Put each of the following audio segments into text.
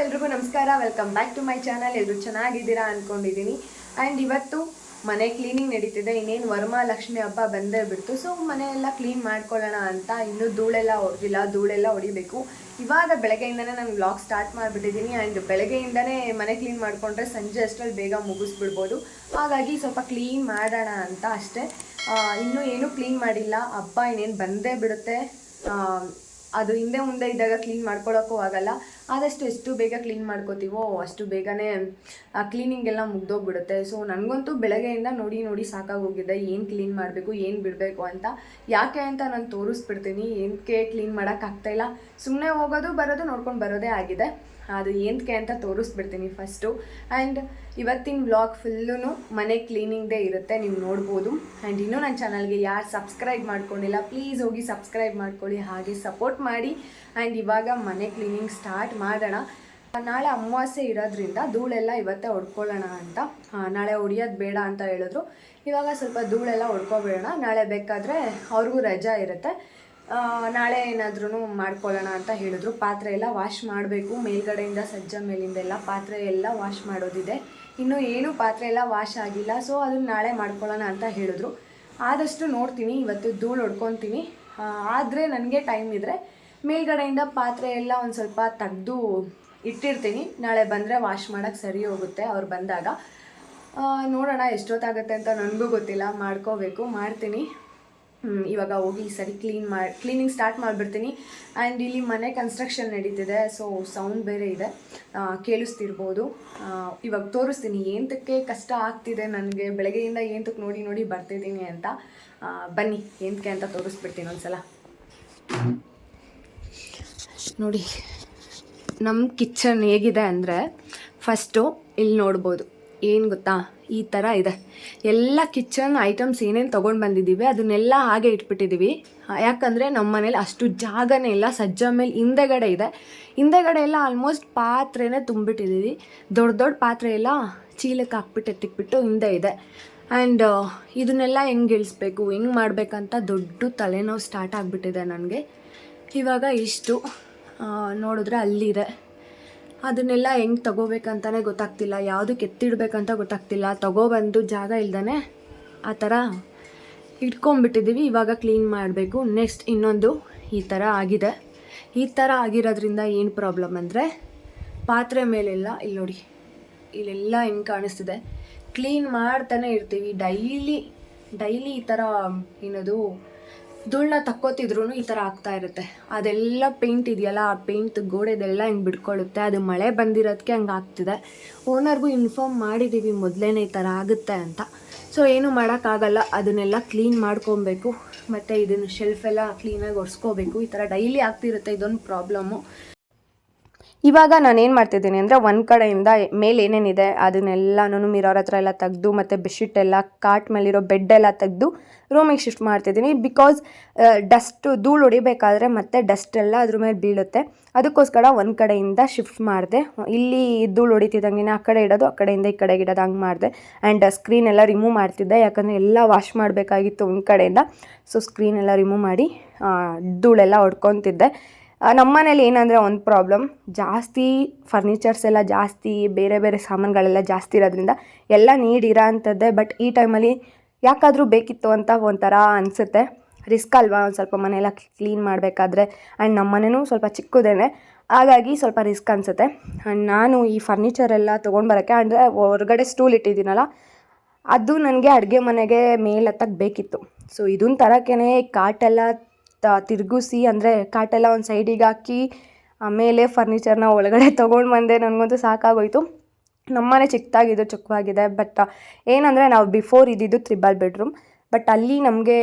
ಎಲ್ರಿಗೂ ನಮಸ್ಕಾರ. Welcome back to my channel ಎಲ್ಲರೂ ಚೆನ್ನಾಗಿದ್ದೀರಾ ಅಂದ್ಕೊಂಡಿದ್ದೀನಿ ಆ್ಯಂಡ್ ಇವತ್ತು ಮನೆ ಕ್ಲೀನಿಂಗ್ ನಡೀತಿದೆ. ಇನ್ನೇನು ವರಮಹಾಲಕ್ಷ್ಮಿ ಹಬ್ಬ ಬಂದೇ ಬಿಡ್ತು. ಸೊ ಮನೆಯೆಲ್ಲ ಕ್ಲೀನ್ ಮಾಡ್ಕೊಳ್ಳೋಣ ಅಂತ ಇನ್ನೂ ಧೂಳೆಲ್ಲ ಹೊಡೆದಿಲ್ಲ. ಧೂಳೆಲ್ಲ ಹೊಡಿಬೇಕು. ಇವಾಗ ಬೆಳಗ್ಗೆಯಿಂದನೇ ನಾನು ವ್ಲಾಗ್ ಸ್ಟಾರ್ಟ್ ಮಾಡಿಬಿಟ್ಟಿದ್ದೀನಿ. ಆ್ಯಂಡ್ ಬೆಳಗ್ಗೆಯಿಂದನೇ ಮನೆ ಕ್ಲೀನ್ ಮಾಡಿಕೊಂಡ್ರೆ ಸಂಜೆ ಅಷ್ಟರಲ್ಲಿ ಬೇಗ ಮುಗಿಸ್ಬಿಡ್ಬೋದು. ಹಾಗಾಗಿ ಸ್ವಲ್ಪ ಕ್ಲೀನ್ ಮಾಡೋಣ ಅಂತ ಅಷ್ಟೇ. ಇನ್ನೂ ಏನೂ ಕ್ಲೀನ್ ಮಾಡಿಲ್ಲ. ಹಬ್ಬ ಇನ್ನೇನು ಬಂದೇ ಬಿಡುತ್ತೆ. ಅದು ಹಿಂದೆ ಮುಂದೆ ಇದ್ದಾಗ ಕ್ಲೀನ್ ಮಾಡ್ಕೊಳ್ಳೋಕ್ಕೂ ಆಗಲ್ಲ. ಆದಷ್ಟು ಎಷ್ಟು ಬೇಗ ಕ್ಲೀನ್ ಮಾಡ್ಕೋತೀವೋ ಅಷ್ಟು ಬೇಗನೆ ಕ್ಲೀನಿಂಗ್ ಎಲ್ಲ ಮುಗ್ದೋಗ್ಬಿಡುತ್ತೆ. ಸೊ ನನಗಂತೂ ಬೆಳಗ್ಗೆಯಿಂದ ನೋಡಿ ನೋಡಿ ಸಾಕಾಗೋಗಿದೆ. ಏನು ಕ್ಲೀನ್ ಮಾಡಬೇಕು, ಏನು ಬಿಡಬೇಕು ಅಂತ. ಯಾಕೆ ಅಂತ ನಾನು ತೋರಿಸ್ಬಿಡ್ತೀನಿ. ಏನಕ್ಕೆ ಕ್ಲೀನ್ ಮಾಡೋಕ್ಕಾಗ್ತಾಯಿಲ್ಲ ಸುಮ್ಮನೆ ಹೋಗೋದು, ಬರೋದು, ನೋಡ್ಕೊಂಡು ಬರೋದೇ ಆಗಿದೆ. ಅದು ಏನಕ್ಕೆ ಅಂತ ತೋರಿಸ್ಬಿಡ್ತೀನಿ ಫಸ್ಟು ಆ್ಯಂಡ್ ಇವತ್ತಿನ ವ್ಲಾಗ್ ಫುಲ್ಲೂ ಮನೆ ಕ್ಲೀನಿಂಗ್ದೇ ಇರುತ್ತೆ, ನೀವು ನೋಡ್ಬೋದು. ಆ್ಯಂಡ್ ಇನ್ನೂ ನನ್ನ ಚಾನಲ್ಗೆ ಯಾರು ಸಬ್ಸ್ಕ್ರೈಬ್ ಮಾಡ್ಕೊಂಡಿಲ್ಲ ಪ್ಲೀಸ್ ಹೋಗಿ ಸಬ್ಸ್ಕ್ರೈಬ್ ಮಾಡ್ಕೊಳ್ಳಿ, ಹಾಗೆ ಸಪೋರ್ಟ್ ಮಾಡಿ. ಆ್ಯಂಡ್ ಇವಾಗ ಮನೆ ಕ್ಲೀನಿಂಗ್ ಸ್ಟಾರ್ಟ್ ಮಾಡೋಣ. ನಾಳೆ ಅಮಾವಾಸ್ಯೆ ಇರೋದ್ರಿಂದ ಧೂಳೆಲ್ಲ ಇವತ್ತೇ ಹೊಡ್ಕೊಳ್ಳೋಣ ಅಂತ. ನಾಳೆ ಹೊಡಿಯೋದು ಬೇಡ ಅಂತ ಹೇಳಿದ್ರು. ಇವಾಗ ಸ್ವಲ್ಪ ಧೂಳೆಲ್ಲ ಹೊಡ್ಕೊಬೇಡ ನಾಳೆ ಬೇಕಾದರೆ ಅವ್ರಿಗೂ ರಜಾ ಇರುತ್ತೆ. ನಾಳೆ ಏನಾದ್ರೂ ಮಾಡ್ಕೊಳ್ಳೋಣ ಅಂತ ಹೇಳಿದ್ರು. ಪಾತ್ರೆ ಎಲ್ಲ ವಾಶ್ ಮಾಡಬೇಕು. ಮೇಲ್ಗಡೆಯಿಂದ ಸಜ್ಜ, ಮೇಲಿಂದ ಎಲ್ಲ ಪಾತ್ರೆ ಎಲ್ಲ ವಾಶ್ ಮಾಡೋದಿದೆ. ಇನ್ನೂ ಏನೂ ಪಾತ್ರೆ ಎಲ್ಲ ವಾಶ್ ಆಗಿಲ್ಲ. ಸೊ ಅದನ್ನ ನಾಳೆ ಮಾಡ್ಕೊಳ್ಳೋಣ ಅಂತ ಹೇಳಿದ್ರು. ಆದಷ್ಟು ನೋಡ್ತೀನಿ. ಇವತ್ತು ಧೂಳು ಹೊಡ್ಕೊತೀನಿ. ಆದರೆ ನನಗೆ ಟೈಮ್ ಇದ್ದರೆ ಮೇಲ್ಗಡೆಯಿಂದ ಪಾತ್ರೆ ಎಲ್ಲ ಒಂದು ಸ್ವಲ್ಪ ತೆಗ್ದು ಇಟ್ಟಿರ್ತೀನಿ. ನಾಳೆ ಬಂದರೆ ವಾಶ್ ಮಾಡೋಕ್ಕೆ ಸರಿ ಹೋಗುತ್ತೆ ಅವ್ರು ಬಂದಾಗ. ನೋಡೋಣ ಎಷ್ಟೊತ್ತಾಗುತ್ತೆ ಅಂತ ನನಗೂ ಗೊತ್ತಿಲ್ಲ. ಮಾಡ್ಕೋಬೇಕು. ಮಾಡ್ತೀನಿ. ಇವಾಗ ಹೋಗಿ ಸರಿ ಕ್ಲೀನ್ ಮಾಡಿ ಕ್ಲೀನಿಂಗ್ ಸ್ಟಾರ್ಟ್ ಮಾಡಿಬಿಡ್ತೀನಿ. ಆ್ಯಂಡ್ ಇಲ್ಲಿ ಮನೆ ಕನ್ಸ್ಟ್ರಕ್ಷನ್ ನಡೀತಿದೆ ಸೊ ಸೌಂಡ್ ಬೇರೆ ಇದೆ. ಕೇಳಿಸ್ತಿರ್ಬೋದು. ಇವಾಗ ತೋರಿಸ್ತೀನಿ ಏಂತಕ್ಕೆ ಕಷ್ಟ ಆಗ್ತಿದೆ ನನಗೆ, ಬೆಳಗ್ಗೆಯಿಂದ ಏಂತಕ್ಕೆ ನೋಡಿ ನೋಡಿ ಬರ್ತಿದ್ದೀನಿ ಅಂತ. ಬನ್ನಿ, ಏಂತಕ್ಕೆ ಅಂತ ತೋರಿಸ್ಬಿಡ್ತೀನಿ ಒಂದ್ಸಲ. ನೋಡಿ ನಮ್ಮ ಕಿಚನ್ ಹೇಗಿದೆ ಅಂದರೆ ಫಸ್ಟು ಇಲ್ಲಿ ನೋಡ್ಬೋದು. ಏನು ಗೊತ್ತಾ? ಈ ಥರ ಇದೆ. ಎಲ್ಲ ಕಿಚನ್ ಐಟಮ್ಸ್ ಏನೇನು ತೊಗೊಂಡು ಬಂದಿದ್ದೀವಿ ಅದನ್ನೆಲ್ಲ ಹಾಗೆ ಇಟ್ಬಿಟ್ಟಿದ್ದೀವಿ ಯಾಕಂದರೆ ನಮ್ಮ ಮನೇಲಿ ಅಷ್ಟು ಜಾಗನೇ ಇಲ್ಲ, ಸಜ್ಜ ಮೇಲೆ ಹಿಂದೆಗಡೆ ಇದೆ. ಹಿಂದೆಗಡೆ ಎಲ್ಲ ಆಲ್ಮೋಸ್ಟ್ ಪಾತ್ರೆನೇ ತುಂಬಿಟ್ಟಿದ್ದೀವಿ ದೊಡ್ಡ ದೊಡ್ಡ ಪಾತ್ರೆ ಎಲ್ಲ ಚೀಲಕ್ಕೆ ಹಾಕ್ಬಿಟ್ಟು, ಎತ್ತಿಕ್ಬಿಟ್ಟು ಹಿಂದೆ ಇದೆ. ಆ್ಯಂಡ್ ಇದನ್ನೆಲ್ಲ ಹೆಂಗೆ ಇಳಿಸ್ಬೇಕು, ಹೆಂಗೆ ಮಾಡಬೇಕಂತ ದೊಡ್ಡ ತಲೆನೋವು ಸ್ಟಾರ್ಟ್ ಆಗಿಬಿಟ್ಟಿದೆ ನನಗೆ. ಇವಾಗ ಇಷ್ಟು ನೋಡಿದ್ರೆ ಅಲ್ಲಿದೆ. ಅದನ್ನೆಲ್ಲ ಹೆಂಗೆ ತಗೋಬೇಕಂತಲೇ ಗೊತ್ತಾಗ್ತಿಲ್ಲ. ಯಾವುದಕ್ಕೆ ಎತ್ತಿಡಬೇಕಂತ ಗೊತ್ತಾಗ್ತಿಲ್ಲ. ತಗೊಬಂದು ಜಾಗ ಇಲ್ದೇ ಆ ಥರ ಇಟ್ಕೊಂಡ್ಬಿಟ್ಟಿದ್ದೀವಿ ಇವಾಗ ಕ್ಲೀನ್ ಮಾಡಬೇಕು. ನೆಕ್ಸ್ಟ್ ಇನ್ನೊಂದು ಈ ಥರ ಆಗಿದೆ. ಈ ಥರ ಆಗಿರೋದ್ರಿಂದ ಏನು ಪ್ರಾಬ್ಲಮ್ ಅಂದರೆ ಪಾತ್ರೆ ಮೇಲೆಲ್ಲ ಇಲ್ಲಿ ನೋಡಿ, ಇಲ್ಲೆಲ್ಲ ಹೆಂಗೆ ಕಾಣಿಸ್ತಿದೆ. ಕ್ಲೀನ್ ಮಾಡ್ತಾನೆ ಇರ್ತೀವಿ. ಡೈಲಿ ಡೈಲಿ ಈ ಥರ ಏನದು ಧೂಳನ್ನ ತಕ್ಕೋತಿದ್ರು ಈ ಥರ ಆಗ್ತಾ ಇರುತ್ತೆ. ಅದೆಲ್ಲ ಪೇಂಟ್ ಇದೆಯಲ್ಲ, ಆ ಪೇಂಟ್ ಗೋಡೆದೆಲ್ಲ ಹಿಂಗೆ ಬಿಟ್ಕೊಳ್ಳುತ್ತೆ ಅದು ಮಳೆ ಬಂದಿರೋದಕ್ಕೆ ಹಂಗೆ ಆಗ್ತಿದೆ. ಓನರ್ಗೂ ಇನ್ಫಾರ್ಮ್ ಮಾಡಿದ್ದೀವಿ ಮೊದಲೇ ಈ ಥರ ಆಗುತ್ತೆ ಅಂತ. ಸೊ ಏನು ಮಾಡೋಕ್ಕಾಗಲ್ಲ. ಅದನ್ನೆಲ್ಲ ಕ್ಲೀನ್ ಮಾಡ್ಕೊಬೇಕು. ಮತ್ತು ಇದನ್ನು ಶೆಲ್ಫೆಲ್ಲ ಕ್ಲೀನಾಗಿ ಒರೆಸ್ಕೋಬೇಕು. ಈ ಥರ ಡೈಲಿ ಆಗ್ತಿರುತ್ತೆ ಇದೊಂದು ಪ್ರಾಬ್ಲಮ್ಮು ಇವಾಗ ನಾನು ಏನು ಮಾಡ್ತಿದ್ದೀನಿ ಅಂದರೆ ಒಂದು ಕಡೆಯಿಂದ ಮೇಲೆ ಏನೇನಿದೆ ಅದನ್ನೆಲ್ಲನೂ ಮಿರೋರ್ ಹತ್ರ ಎಲ್ಲ ತೆಗೆದು ಮತ್ತು ಬೆಡ್ಶೀಟ್ ಎಲ್ಲ ಕಾಟ್ ಮೇಲಿರೋ ಬೆಡ್ ಎಲ್ಲ ತೆಗೆದು ರೂಮಿಗೆ ಶಿಫ್ಟ್ ಮಾಡ್ತಿದ್ದೀನಿ. ಬಿಕಾಸ್ ಡಸ್ಟ್ ಧೂಳು ಹೊಡಿಬೇಕಾದ್ರೆ ಮತ್ತೆ ಡಸ್ಟ್ ಎಲ್ಲ ಅದ್ರ ಮೇಲೆ ಬೀಳುತ್ತೆ. ಅದಕ್ಕೋಸ್ಕರ ಒಂದು ಕಡೆಯಿಂದ ಶಿಫ್ಟ್ ಮಾಡಿದೆ. ಇಲ್ಲಿ ಧೂಳು ಹೊಡಿತಿದ್ದಂಗೆ ಆ ಕಡೆ ಇಡೋದು, ಆ ಕಡೆಯಿಂದ ಈ ಕಡೆಗೆ ಇಡೋದು ಹಂಗೆ ಮಾಡಿದೆ. ಆ್ಯಂಡ್ ಸ್ಕ್ರೀನ್ ಎಲ್ಲ ರಿಮೂವ್ ಮಾಡ್ತಿದ್ದೆ. ಯಾಕಂದರೆ ಎಲ್ಲ ವಾಶ್ ಮಾಡಬೇಕಾಗಿತ್ತು ಒಂದು ಕಡೆಯಿಂದ. ಸೊ ಸ್ಕ್ರೀನ್ ಎಲ್ಲ ರಿಮೂವ್ ಮಾಡಿ ಧೂಳೆಲ್ಲ ಹೊಡ್ಕೊತಿದ್ದೆ. ನಮ್ಮ ಮನೇಲಿ ಏನಂದರೆ ಒಂದು ಪ್ರಾಬ್ಲಮ್, ಜಾಸ್ತಿ ಫರ್ನಿಚರ್ಸ್ ಎಲ್ಲ ಜಾಸ್ತಿ, ಬೇರೆ ಬೇರೆ ಸಾಮಾನುಗಳೆಲ್ಲ ಜಾಸ್ತಿ ಇರೋದ್ರಿಂದ ಎಲ್ಲ ನೀಡ್ ಇರೋ ಅಂಥದ್ದೇ ಬಟ್ ಈ ಟೈಮಲ್ಲಿ ಯಾಕಾದರೂ ಬೇಕಿತ್ತು ಅಂತ ಒಂಥರ ಅನಿಸುತ್ತೆ. ರಿಸ್ಕ್ ಅಲ್ವಾ? ಒಂದು ಸ್ವಲ್ಪ ಮನೆಯೆಲ್ಲ ಕ್ಲೀನ್ ಮಾಡಬೇಕಾದ್ರೆ. ಆ್ಯಂಡ್ ನಮ್ಮ ಮನೆಯೂ ಸ್ವಲ್ಪ ಚಿಕ್ಕದೇನೆ. ಹಾಗಾಗಿ ಸ್ವಲ್ಪ ರಿಸ್ಕ್ ಅನಿಸುತ್ತೆ. ಆ್ಯಂಡ್ ನಾನು ಈ ಫರ್ನಿಚರ್ ಎಲ್ಲ ತೊಗೊಂಡು ಬರೋಕ್ಕೆ ಅಂದರೆ ಹೊರಗಡೆ ಸ್ಟೂಲ್ ಇಟ್ಟಿದ್ದೀನಲ್ಲ, ಅದು ನನಗೆ ಅಡುಗೆ ಮನೆಗೆ ಮೇಲತ್ತಕ್ಕೆ ಬೇಕಿತ್ತು. ಸೊ ಇದನ್ನು ತರೋಕ್ಕೇ ಕಾಟೆಲ್ಲ ತಿರುಗಿಸಿ ಅಂದರೆ ಕಾಟೆಲ್ಲ ಒಂದು ಸೈಡಿಗೆ ಹಾಕಿ, ಆಮೇಲೆ ಫರ್ನಿಚರ್ನ ಒಳಗಡೆ ತೊಗೊಂಡು ಬಂದೆ. ನನಗಂತೂ ಸಾಕಾಗೋಯ್ತು. ನಮ್ಮನೆ ಚಿಕ್ಕದಾಗಿದ್ದು ಚಿಕ್ಕವಾಗಿದೆ ಬಟ್ ಏನಂದರೆ ನಾವು ಬಿಫೋರ್ ಇದ್ದಿದ್ದು ತ್ರಿಬಲ್ ಬೆಡ್ರೂಮ್ ಬಟ್ ಅಲ್ಲಿ ನಮಗೆ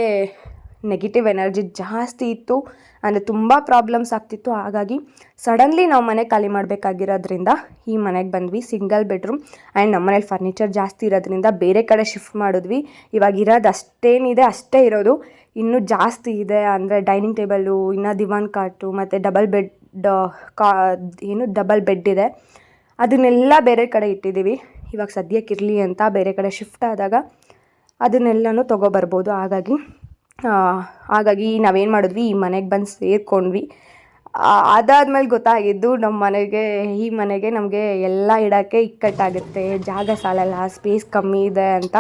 ನೆಗೆಟಿವ್ ಎನರ್ಜಿ ಜಾಸ್ತಿ ಇತ್ತು ಅಂದರೆ ತುಂಬ ಪ್ರಾಬ್ಲಮ್ಸ್ ಆಗ್ತಿತ್ತು. ಹಾಗಾಗಿ ಸಡನ್ಲಿ ನಾವು ಮನೆ ಖಾಲಿ ಮಾಡಬೇಕಾಗಿರೋದ್ರಿಂದ ಈ ಮನೆಗೆ ಬಂದ್ವಿ ಸಿಂಗಲ್ ಬೆಡ್ರೂಮ್ ಆ್ಯಂಡ್ ನಮ್ಮ ಮನೇಲಿ ಫರ್ನಿಚರ್ ಜಾಸ್ತಿ ಇರೋದ್ರಿಂದ ಬೇರೆ ಕಡೆ ಶಿಫ್ಟ್ ಮಾಡಿದ್ವಿ. ಇವಾಗ ಇರೋದು ಅಷ್ಟೇನಿದೆ, ಅಷ್ಟೇ ಇರೋದು. ಇನ್ನೂ ಜಾಸ್ತಿ ಇದೆ ಅಂದರೆ ಡೈನಿಂಗ್ ಟೇಬಲ್ಲು ಇನ್ನೂ ದಿವಾನ್ ಕಾಟು ಮತ್ತು ಡಬಲ್ ಬೆಡ್ ಕಾ, ಏನು ಡಬಲ್ ಬೆಡ್ ಇದೆ. ಅದನ್ನೆಲ್ಲ ಬೇರೆ ಕಡೆ ಇಟ್ಟಿದ್ದೀವಿ. ಇವಾಗ ಸದ್ಯಕ್ಕೆ ಇರಲಿ ಅಂತ ಬೇರೆ ಕಡೆ ಶಿಫ್ಟ್ ಆದಾಗ ಅದನ್ನೆಲ್ಲನೂ ತೊಗೊಬರ್ಬೋದು. ಹಾಗಾಗಿ ಹಾಗಾಗಿ ನಾವೇನು ಮಾಡಿದ್ವಿ, ಈ ಮನೆಗೆ ಬಂದು ಸೇರಿಕೊಂಡ್ವಿ. ಅದಾದಮೇಲೆ ಗೊತ್ತಾಗಿದ್ದು ನಮ್ಮ ಮನೆಗೆ, ಈ ಮನೆಗೆ ನಮಗೆ ಎಲ್ಲ ಇಡೋಕ್ಕೆ ಇಕ್ಕಟ್ಟಾಗುತ್ತೆ. ಜಾಗ ಸಾಲಲ್ಲ ಸ್ಪೇಸ್ ಕಮ್ಮಿ ಇದೆ ಅಂತ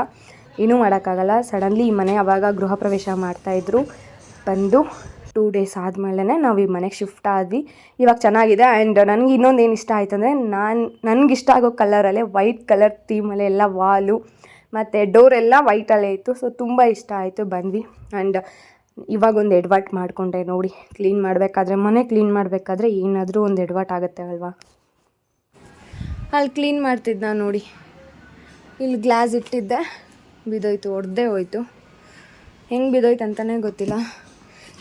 ಏನೂ ಮಾಡೋಕ್ಕಾಗಲ್ಲ. ಸಡನ್ಲಿ ಈ ಮನೆ ಅವಾಗ ಗೃಹ ಪ್ರವೇಶ ಮಾಡ್ತಾಯಿದ್ರು ಬಂದು ಟೂ ಡೇಸ್ ಆದಮೇಲೆ ನಾವು ಈ ಮನೆಗೆ ಶಿಫ್ಟ್ ಆದ್ವಿ. ಇವಾಗ ಚೆನ್ನಾಗಿದೆ ಆ್ಯಂಡ್ ನನಗೆ ಇನ್ನೊಂದು ಏನು ಇಷ್ಟ ಆಯ್ತು ಅಂದರೆ ನಾನು ನನಗಿಷ್ಟ ಆಗೋ ಕಲರಲ್ಲೇ ವೈಟ್ ಕಲರ್ ಥೀಮಲ್ಲೇ ಎಲ್ಲ ವಾಲು ಮತ್ತು ಡೋರ್ ಎಲ್ಲ ವೈಟಲ್ಲೇ ಇತ್ತು. ಸೊ ತುಂಬ ಇಷ್ಟ ಆಯಿತು ಬಂದ್ವಿ. ಆ್ಯಂಡ್ ಇವಾಗ ಒಂದು ಎಡ್ವರ್ಟ್ ಮಾಡಿಕೊಂಡೆ ನೋಡಿ. ಕ್ಲೀನ್ ಮಾಡಬೇಕಾದ್ರೆ, ಮನೆ ಕ್ಲೀನ್ ಮಾಡಬೇಕಾದ್ರೆ ಏನಾದರೂ ಒಂದು ಎಡ್ವಾಟ್ ಆಗುತ್ತೆ ಅಲ್ವಾ? ಅಲ್ಲಿ ಕ್ಲೀನ್ ಮಾಡ್ತಿದ್ದ ನೋಡಿ. ಇಲ್ಲಿ ಗ್ಲಾಸ್ ಇಟ್ಟಿದ್ದೆ. ಬಿದ್ದೋಯ್ತು, ಒಡೆದೇ ಹೋಯ್ತು. ಹೆಂಗೆ ಬಿದ್ದೋಯ್ತು ಅಂತಲೇ ಗೊತ್ತಿಲ್ಲ.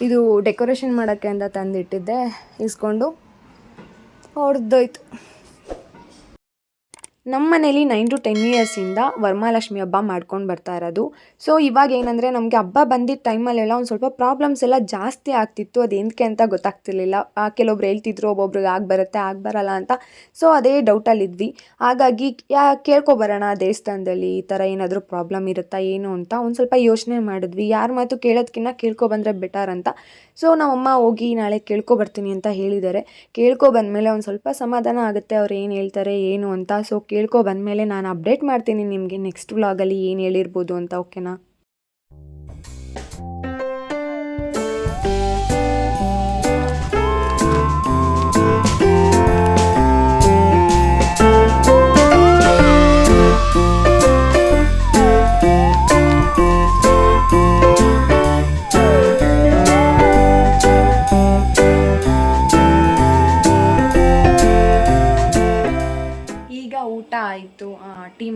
ಇದು ಡೆಕೋರೇಷನ್ ಮಾಡೋಕ್ಕೆ ಅಂತ ತಂದಿಟ್ಟಿದ್ದೆ. ಇಸ್ಕೊಂಡು ಹೊಡೆದೋಯ್ತು ನಮ್ಮ ಮನೇಲಿ ನೈನ್ ಟು ಟೆನ್ ಇಯರ್ಸಿಂದ ವರಮಹಾಲಕ್ಷ್ಮಿ ಹಬ್ಬ ಮಾಡ್ಕೊಂಡು ಬರ್ತಾ ಇರೋದು. ಸೊ ಇವಾಗ ಏನಂದರೆ ನಮಗೆ ಹಬ್ಬ ಬಂದಿದ್ದ ಟೈಮಲ್ಲೆಲ್ಲ ಒಂದು ಸ್ವಲ್ಪ ಪ್ರಾಬ್ಲಮ್ಸ್ ಎಲ್ಲ ಜಾಸ್ತಿ ಆಗ್ತಿತ್ತು. ಅದು ಏನಕ್ಕೆ ಅಂತ ಗೊತ್ತಾಗ್ತಿರ್ಲಿಲ್ಲ. ಕೆಲವೊಬ್ರು ಹೇಳ್ತಿದ್ರು, ಒಬ್ಬೊಬ್ರಿಗೆ ಆಗಿ ಬರುತ್ತೆ, ಆಗಿ ಬರಲ್ಲ ಅಂತ. ಸೊ ಅದೇ ಡೌಟಲ್ಲಿದ್ವಿ ಹಾಗಾಗಿ ಯಾ ಕೇಳ್ಕೊಬರೋಣ ದೇವಸ್ಥಾನದಲ್ಲಿ ಈ ಥರ ಏನಾದರೂ ಪ್ರಾಬ್ಲಮ್ ಇರುತ್ತಾ, ಏನು ಅಂತ ಒಂದು ಸ್ವಲ್ಪ ಯೋಚನೆ ಮಾಡಿದ್ವಿ. ಯಾರ ಮಾತು ಕೇಳೋದಕ್ಕಿಂತ ಕೇಳ್ಕೊಬಂದ್ರೆ ಬೆಟರ್ ಅಂತ. ಸೊ ನಮ್ಮಮ್ಮ ಹೋಗಿ ನಾಳೆ ಕೇಳ್ಕೊಬರ್ತೀನಿ ಅಂತ ಹೇಳಿದ್ದಾರೆ. ಕೇಳ್ಕೊ ಬಂದಮೇಲೆ ಒಂದು ಸ್ವಲ್ಪ ಸಮಾಧಾನ ಆಗುತ್ತೆ, ಅವ್ರು ಏನು ಹೇಳ್ತಾರೆ, ಏನು ಅಂತ. ಸೊ ಕೇಳ್ಕೊ ಬಂದಮೇಲೆ ನಾನು ಅಪ್ಡೇಟ್ ಮಾಡ್ತೀನಿ ನಿಮಗೆ ನೆಕ್ಸ್ಟ್ ವ್ಲಾಗಲ್ಲಿ ಏನು ಹೇಳಿರ್ಬೋದು ಅಂತ ಓಕೆನಾ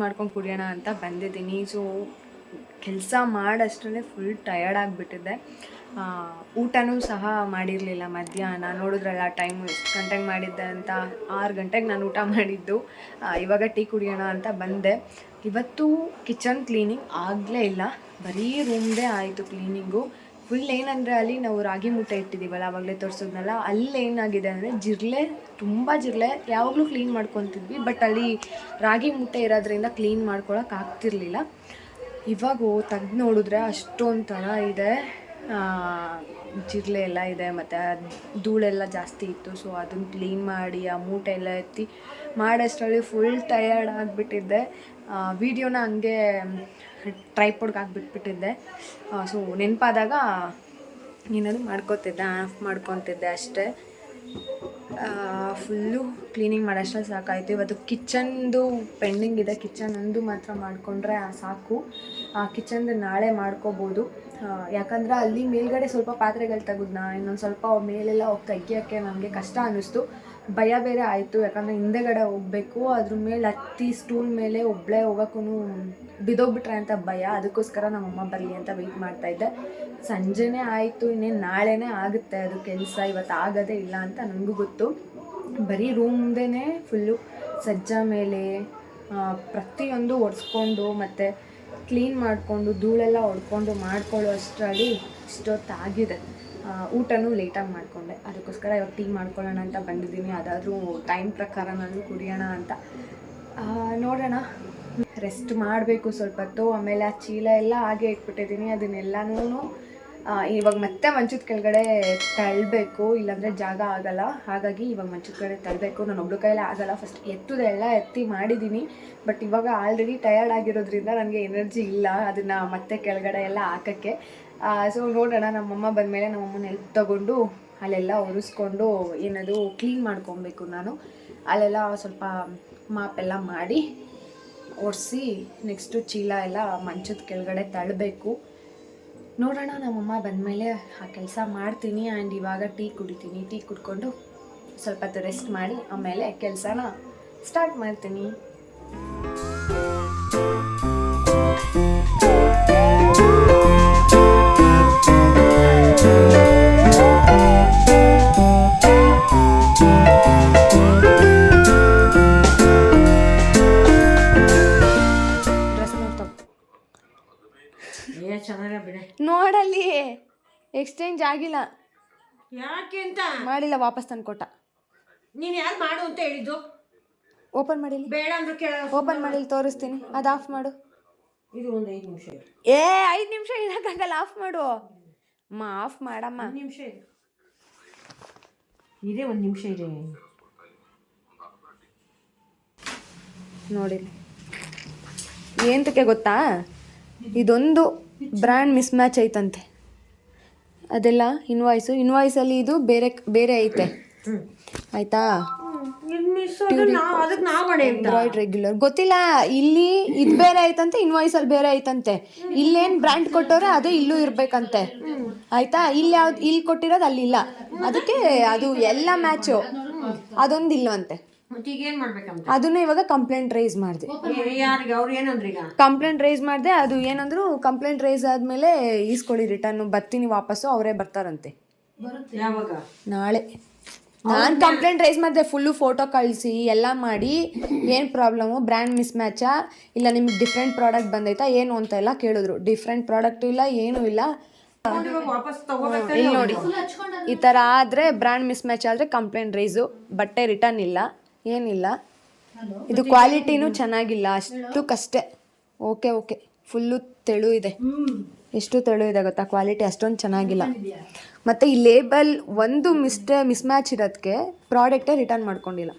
ಮಾಡ್ಕೊಂಡು ಕುಡಿಯೋಣ ಅಂತ ಬಂದಿದ್ದೀನಿ. ಸೊ ಕೆಲಸ ಮಾಡಷ್ಟೇ ಫುಲ್ ಟಯರ್ಡ್ ಆಗಿಬಿಟ್ಟಿದ್ದೆ ಊಟನೂ ಸಹ ಮಾಡಿರಲಿಲ್ಲ ಮಧ್ಯಾಹ್ನ. ನೋಡಿದ್ರಲ್ಲ ಟೈಮು ಎಷ್ಟು ಗಂಟೆಗೆ ಮಾಡಿದ್ದೆ ಅಂತ. ಆರು ಗಂಟೆಗೆ ನಾನು ಊಟ ಮಾಡಿದ್ದು. ಇವಾಗ ಟೀ ಕುಡಿಯೋಣ ಅಂತ ಬಂದೆ. ಇವತ್ತು ಕಿಚನ್ ಕ್ಲೀನಿಂಗ್ ಆಗಲೇ ಇಲ್ಲ. ಬರೀ ರೂಮ್ದೇ ಆಯಿತು ಕ್ಲೀನಿಂಗು. ಫುಲ್ ಏನಂದರೆ ಅಲ್ಲಿ ನಾವು ರಾಗಿ ಮುಟ್ಟೆ ಇಟ್ಟಿದ್ದೀವಲ್ಲ ಆವಾಗಲೇ ತೋರಿಸಿದ್ನಲ್ಲ, ಅಲ್ಲಿ ಏನಾಗಿದೆ ಅಂದರೆ ಜಿರಳೆ, ತುಂಬ ಜಿರಳೆ, ಯಾವಾಗಲೂ ಕ್ಲೀನ್ ಮಾಡ್ಕೊತಿದ್ವಿ ಬಟ್ ಅಲ್ಲಿ ರಾಗಿ ಮುಟ್ಟೆ ಇರೋದ್ರಿಂದ ಕ್ಲೀನ್ ಮಾಡ್ಕೊಳಕ್ಕೆ ಆಗ್ತಿರ್ಲಿಲ್ಲ. ಇವಾಗ ತೆಗ್ದು ನೋಡಿದ್ರೆ ಅಷ್ಟೊಂದು ಥರ ಇದೆ. ಜಿರಳೆ ಎಲ್ಲ ಇದೆ, ಮತ್ತು ಧೂಳೆಲ್ಲ ಜಾಸ್ತಿ ಇತ್ತು ಸೊ ಅದನ್ನು ಕ್ಲೀನ್ ಮಾಡಿ, ಆ ಮೂಟೆ ಎಲ್ಲ ಎತ್ತಿ, ಮಾಡೋಷ್ಟರಲ್ಲಿ ಫುಲ್ ಟಯರ್ಡ್ ಆಗಿಬಿಟ್ಟಿದ್ದೆ. ವೀಡಿಯೋನ ಹಂಗೆ ಟ್ರೈಪೋಡ್ಗೆ ಹಾಕ್ಬಿಟ್ಬಿಟ್ಟಿದ್ದೆ. ಸೊ ನೆನಪಾದಾಗ ಏನಾದ್ರು ಮಾಡ್ಕೋತಿದ್ದೆ, ಆಫ್ ಮಾಡ್ಕೊತಿದ್ದೆ ಅಷ್ಟೇ. ಫುಲ್ಲು ಕ್ಲೀನಿಂಗ್ ಮಾಡೋಷ್ಟೇ ಸಾಕಾಯಿತು. ಇವತ್ತು ಕಿಚನ್ದು ಪೆಂಡಿಂಗ್ ಇದೆ. ಕಿಚನ್ ಒಂದು ಮಾತ್ರ ಮಾಡಿಕೊಂಡ್ರೆ ಸಾಕು. ಆ, ಕಿಚನ್ದು ನಾಳೆ ಮಾಡ್ಕೋಬೋದು. ಯಾಕಂದರೆ ಅಲ್ಲಿ ಮೇಲ್ಗಡೆ ಸ್ವಲ್ಪ ಪಾತ್ರೆಗಳು ತೆಗೆದ್ನ ಇನ್ನೊಂದು ಸ್ವಲ್ಪ ಮೇಲೆಲ್ಲ ಹೋಗಿ ತೆಗಿಯೋಕ್ಕೆ ನನಗೆ ಕಷ್ಟ ಅನ್ನಿಸ್ತು. ಭಯ ಬೇರೆ ಆಯಿತು, ಯಾಕಂದರೆ ಹಿಂದೆಗಡೆ ಹೋಗಬೇಕು, ಅದ್ರ ಮೇಲೆ ಹತ್ತಿ ಸ್ಟೂಲ್ ಮೇಲೆ ಒಬ್ಬಳೇ ಹೋಗೋಕ್ಕೂ ಬಿದ್ದೋಗ್ಬಿಟ್ರೆ ಅಂತ ಭಯ. ಅದಕ್ಕೋಸ್ಕರ ನಮ್ಮಮ್ಮ ಬರಲಿ ಅಂತ ವೆಯ್ಟ್ ಮಾಡ್ತಾಯಿದ್ದೆ ಸಂಜೆನೇ ಆಯಿತು, ಇನ್ನೇನು ನಾಳೆನೇ ಆಗುತ್ತೆ ಅದು ಕೆಲಸ, ಇವತ್ತು ಆಗೋದೇ ಇಲ್ಲ ಅಂತ ನನಗೂ ಗೊತ್ತು. ಬರೀ ರೂಮ್ದೇ ಫುಲ್ಲು ಸಜ್ಜ ಮೇಲೆ ಪ್ರತಿಯೊಂದು ಒರೆಸ್ಕೊಂಡು ಮತ್ತು ಕ್ಲೀನ್ ಮಾಡಿಕೊಂಡು, ಧೂಳೆಲ್ಲ ಹೊಡ್ಕೊಂಡು ಮಾಡ್ಕೊಳ್ಳೋ ಅಷ್ಟರಲ್ಲಿ ಇಷ್ಟೊತ್ತಾಗಿದೆ. ಊಟನೂ ಲೇಟಾಗಿ ಮಾಡಿಕೊಂಡೆ. ಅದಕ್ಕೋಸ್ಕರ ಇವಾಗ ಟೀ ಮಾಡ್ಕೊಳ್ಳೋಣ ಅಂತ ಬಂದಿದ್ದೀನಿ. ಅದಾದರೂ ಟೈಮ್ ಪ್ರಕಾರ ನಾನು ಕುಡಿಯೋಣ ಅಂತ. ನೋಡೋಣ. ರೆಸ್ಟ್ ಮಾಡಬೇಕು ಸ್ವಲ್ಪ ಹೊತ್ತು. ಆಮೇಲೆ ಆ ಚೀಲ ಎಲ್ಲ ಹಾಗೆ ಇಟ್ಬಿಟ್ಟಿದ್ದೀನಿ. ಅದನ್ನೆಲ್ಲನೂ ಇವಾಗ ಮತ್ತೆ ಮಂಚದ ಕೆಳಗಡೆ ತಳ್ಳಬೇಕು ಇಲ್ಲಾಂದರೆ ಜಾಗ ಆಗಲ್ಲ. ಹಾಗಾಗಿ ಇವಾಗ ಮಂಚದ ಕಡೆ ತಳ್ಳಬೇಕು ನಾನು ಒಬ್ಳು ಕೈಲೇ ಆಗಲ್ಲ. ಫಸ್ಟ್ ಎತ್ತದೆಲ್ಲ ಎತ್ತಿ ಮಾಡಿದ್ದೀನಿ ಬಟ್ ಇವಾಗ ಆಲ್ರೆಡಿ ಟಯರ್ಡ್ ಆಗಿರೋದ್ರಿಂದ ನನಗೆ ಎನರ್ಜಿ ಇಲ್ಲ. ಅದನ್ನು ಮತ್ತೆ ಕೆಳಗಡೆ ಎಲ್ಲ ಹಾಕೋಕ್ಕೆ. ಸೊ ನೋಡೋಣ, ನಮ್ಮಮ್ಮ ಬಂದಮೇಲೆ ನಮ್ಮಮ್ಮನ ಹೆಲ್ಪ್ ತಗೊಂಡು ಅಲ್ಲೆಲ್ಲ ಒರೆಸ್ಕೊಂಡು ಏನದು ಕ್ಲೀನ್ ಮಾಡ್ಕೊಬೇಕು ನಾನು. ಅಲ್ಲೆಲ್ಲ ಸ್ವಲ್ಪ ಮಾಪೆಲ್ಲ ಮಾಡಿ ಒರೆಸಿ ನೆಕ್ಸ್ಟು ಚೀಲ ಎಲ್ಲ ಮಂಚದ ಕೆಳಗಡೆ ತಳ್ಳಬೇಕು ನೋಡೋಣ, ನಮ್ಮಮ್ಮ ಬಂದಮೇಲೆ ಆ ಕೆಲಸ ಮಾಡ್ತೀನಿ ಆ್ಯಂಡ್ ಇವಾಗ ಟೀ ಕುಡಿತೀನಿ. ಟೀ ಕುಡ್ಕೊಂಡು ಸ್ವಲ್ಪ ಹೊತ್ತು ರೆಸ್ಟ್ ಮಾಡಿ ಆಮೇಲೆ ಕೆಲಸನ ಸ್ಟಾರ್ಟ್ ಮಾಡ್ತೀನಿ. ಎಕ್ಸ್ಚೇಂಜ್ ಆಗಿಲ್ಲ. ಯಾಕೆ ಅಂತ ಮಾಡಿಲ್ಲ ವಾಪಸ್ ತಂದು ಕೊಟ್ಟ ನೀನು ಯಾರು ಮಾಡು ಅಂತ ಹೇಳಿದ್ದು? ಓಪನ್ ಮಾಡಿಲ್ಲ. ಬೇಡ ಅಂದ್ರೆ ಕೇಳ. ಓಪನ್ ಮಾಡಿಲ್ಲ ತೋರಿಸ್ತೀನಿ. ಅದು ಆಫ್ ಮಾಡು. ಇದು ಒಂದು ಐದು ನಿಮಿಷ ಏ ಐದು ನಿಮಿಷ ಇರೋಕ್ಕಾಗಲ್ಲ ಆಫ್ ಮಾಡು. ಅಮ್ಮ ಆಫ್ ಮಾಡಮ್ಮ. ನಿಮಿಷ ಇದೆ ಇದೇ ಒಂದು ನಿಮಿಷ ಇದೆ ನೋಡಿ. ಏಂತಕ್ಕೆ ಗೊತ್ತಾ? ಇದೊಂದು ಬ್ರ್ಯಾಂಡ್ ಮಿಸ್ ಮ್ಯಾಚ್ ಐತಂತೆ. ಅದೆಲ್ಲ ಇನ್ವಾಯ್ಸು ಇನ್ವಾಯ್ಸಲ್ಲಿ ಇದು ಬೇರೆ ಬೇರೆ ಐತೆ. ಆಯ್ತಾ? ಎಂಬ್ರಾಯ್ಡ್ ರೆಗ್ಯುಲರ್ ಗೊತ್ತಿಲ್ಲ ಇಲ್ಲಿ ಇದು ಬೇರೆ ಐತಂತೆ ಇನ್ವಾಯ್ಸ್ ಅಲ್ಲಿ ಬೇರೆ ಐತಂತೆ. ಇಲ್ಲೇನ್ ಬ್ರ್ಯಾಂಡ್ ಕೊಟ್ಟವ್ರೆ ಅದು ಇಲ್ಲೂ ಇರ್ಬೇಕಂತೆ. ಆಯ್ತಾ? ಇಲ್ಲಿ ಯಾವ್ದು ಇಲ್ಲಿ ಕೊಟ್ಟಿರೋದು ಅಲ್ಲಿಲ್ಲ. ಅದಕ್ಕೆ ಅದು ಎಲ್ಲ ಮ್ಯಾಚು ಅದೊಂದು ಇಲ್ಲವಂತೆ ಮಾಡ್ಬೇಕಂತ? ಅದನ್ನು ಇವಾಗ ಕಂಪ್ಲೇಂಟ್ ರೈಸ್ ಮಾಡಿದೆ. ಏ- ಯಾರಿಗೆ? ಅವ್ರು ಏನಂದ್ರೆ ಈಗ? ಕಂಪ್ಲೇಂಟ್ ರೈಸ್ ಮಾಡಿದೆ. ಅದು ಏನಂದ್ರು ಕಂಪ್ಲೇಂಟ್ ರೈಸ್ ಆದ್ಮೇಲೆ ಈಸ್ಕೊಳ್ಳಿ ರಿಟರ್ನ್ ಬರ್ತೀನಿ ವಾಪಸ್ಸು ಅವರೇ ಬರ್ತಾರಂತೆ. ಯಾವಾಗ? ನಾಳೆ. ನಾನು ಕಂಪ್ಲೇಂಟ್ ರೈಸ್ ಮಾಡಿದೆ ಫುಲ್ಲು ಫೋಟೋ ಕಳಿಸಿ ಎಲ್ಲ ಮಾಡಿ ಏನು ಪ್ರಾಬ್ಲಮ್ಮು ಬ್ರ್ಯಾಂಡ್ ಮಿಸ್ ಮ್ಯಾಚಾ ಇಲ್ಲ ನಿಮ್ಗೆ ಡಿಫ್ರೆಂಟ್ ಪ್ರಾಡಕ್ಟ್ ಬಂದೈತಾ ಏನು ಅಂತ ಎಲ್ಲ ಕೇಳಿದ್ರು. ಡಿಫ್ರೆಂಟ್ ಪ್ರಾಡಕ್ಟು ಇಲ್ಲ ಏನೂ ಇಲ್ಲ. ಇವಾಗ ವಾಪಸ್ ತಗೋಬೇಕು ಇಲ್ಲಿ. ನೋಡಿ. ಈ ಥರ ಆದರೆ ಬ್ರ್ಯಾಂಡ್ ಮಿಸ್ ಮ್ಯಾಚ್ ಆದರೆ ಕಂಪ್ಲೇಂಟ್ ರೈಸು ಬಟ್ಟೆ ರಿಟರ್ನ್ ಇಲ್ಲ. ಏನಿಲ್ಲ. ಇದು ಕ್ವಾಲಿಟಿನೂ ಚೆನ್ನಾಗಿಲ್ಲ. ಅಷ್ಟು ಕಷ್ಟೇ. Okay okay. ಫುಲ್ಲು ತೆಳು ಇದೆ. ಎಷ್ಟು ತೆಳು ಇದೆ ಗೊತ್ತಾ? ಕ್ವಾಲಿಟಿ ಅಷ್ಟೊಂದು ಚೆನ್ನಾಗಿಲ್ಲ. ಮತ್ತು ಈ ಲೇಬಲ್ ಒಂದು ಮಿಸ್ಟೇ ಮಿಸ್ ಮ್ಯಾಚ್ ಇರೋದಕ್ಕೆ ಪ್ರಾಡಕ್ಟೇ ರಿಟರ್ನ್ ಮಾಡ್ಕೊಂಡಿಲ್ಲ.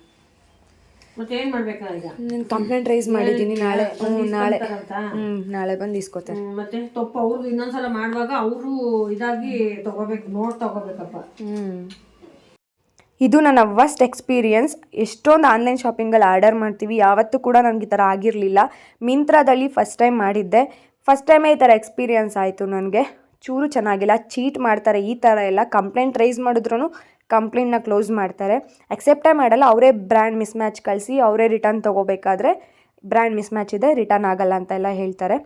ನಾನು ಕಂಪ್ಲೇಂಟ್ ರೈಸ್ ಮಾಡಿದ್ದೀನಿ ನಾಳೆ. ಹ್ಞೂ ನಾಳೆ. ಹ್ಞೂ ನಾಳೆ ಬಂದು ಇಸ್ಕೋತೇನೆ. ಮತ್ತೆ ತಪ್ಪು ಅವ್ರು ಇನ್ನೊಂದ್ಸಲ ಮಾಡುವಾಗ ಅವರು ಇದಾಗಿ ತಗೋಬೇಕು ನೋಡಿ ತಗೋಬೇಕಪ್ಪ. ಹ್ಮ್. ಇದು ನನ್ನ ಫಸ್ಟ್ ಎಕ್ಸ್ಪೀರಿಯನ್ಸ್ ಎಷ್ಟೊಂದು ಆನ್ಲೈನ್ ಶಾಪಿಂಗಲ್ಲಿ ಆರ್ಡರ್ ಮಾಡ್ತೀವಿ. ಯಾವತ್ತೂ ಕೂಡ ನನಗೆ ಈ ಥರ ಆಗಿರಲಿಲ್ಲ. ಮಿಂತ್ರಾದಲ್ಲಿ ಫಸ್ಟ್ ಟೈಮ್ ಮಾಡಿದ್ದೆ. ಫಸ್ಟ್ ಟೈಮೇ ಈ ಥರ ಎಕ್ಸ್ಪೀರಿಯನ್ಸ್ ಆಯಿತು ನನಗೆ. ಚೂರು ಚೆನ್ನಾಗಿಲ್ಲ. ಚೀಟ್ ಮಾಡ್ತಾರೆ. ಈ ಥರ ಎಲ್ಲ ಕಂಪ್ಲೇಂಟ್ ರೈಸ್ ಮಾಡಿದ್ರು ಕಂಪ್ಲೇಂಟ್ನ ಕ್ಲೋಸ್ ಮಾಡ್ತಾರೆ. ಅಕ್ಸೆಪ್ಟೇ ಮಾಡಲ್ಲ. ಅವರೇ ಬ್ರ್ಯಾಂಡ್ ಮಿಸ್ ಮ್ಯಾಚ್ ಕಳಿಸಿ, ಅವರೇ ರಿಟರ್ನ್ ತೊಗೋಬೇಕಾದ್ರೆ ಬ್ರ್ಯಾಂಡ್ ಮಿಸ್ ಮ್ಯಾಚ್ ಇದೆ ರಿಟರ್ನ್ ಆಗಲ್ಲ ಅಂತ ಎಲ್ಲ ಹೇಳ್ತಾರೆ.